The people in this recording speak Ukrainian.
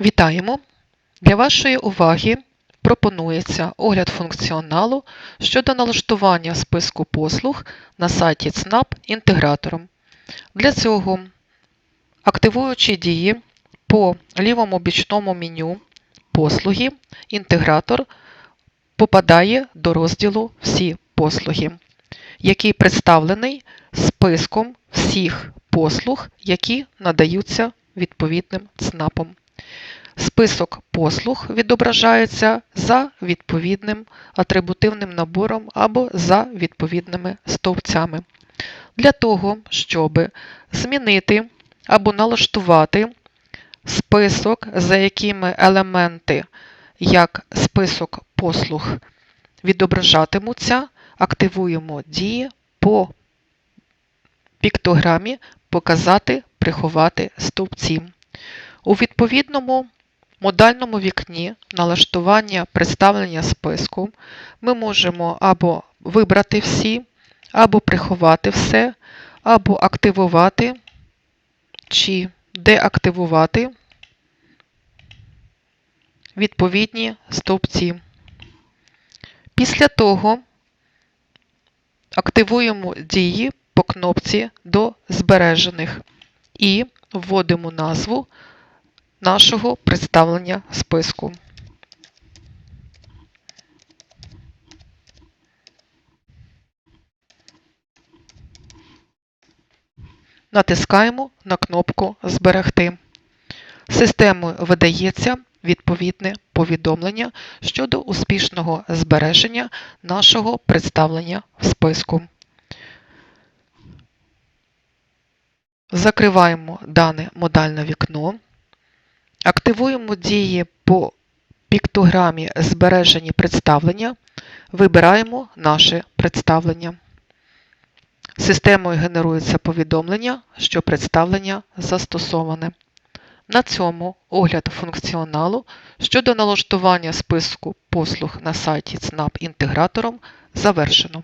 Вітаємо! Для вашої уваги пропонується огляд функціоналу щодо налаштування списку послуг на сайті ЦНАП інтегратором. Для цього, активуючи дії по лівому бічному меню послуги, інтегратор попадає до розділу Всі послуги, який представлений списком всіх послуг, які надаються відповідним ЦНАПом. Список послуг відображається за відповідним атрибутивним набором або за відповідними стовпцями. Для того, щоб змінити або налаштувати список, за якими елементи, як список послуг відображатимуться, активуємо дії по піктограмі Показати, приховати стовпці. У відповідному модальному вікні налаштування представлення списку ми можемо або вибрати всі, або приховати все, або активувати чи деактивувати відповідні стовпці. Після того активуємо дії по кнопці до збережених і вводимо назву нашого представлення списку. Натискаємо на кнопку Зберегти. Системою видається відповідне повідомлення щодо успішного збереження нашого представлення в списку. Закриваємо дане модальне вікно. Активуємо дії по піктограмі Збережені представлення. Вибираємо наше представлення. Системою генерується повідомлення, що представлення застосоване. На цьому огляд функціоналу щодо налаштування списку послуг на сайті ЦНАП інтегратором завершено.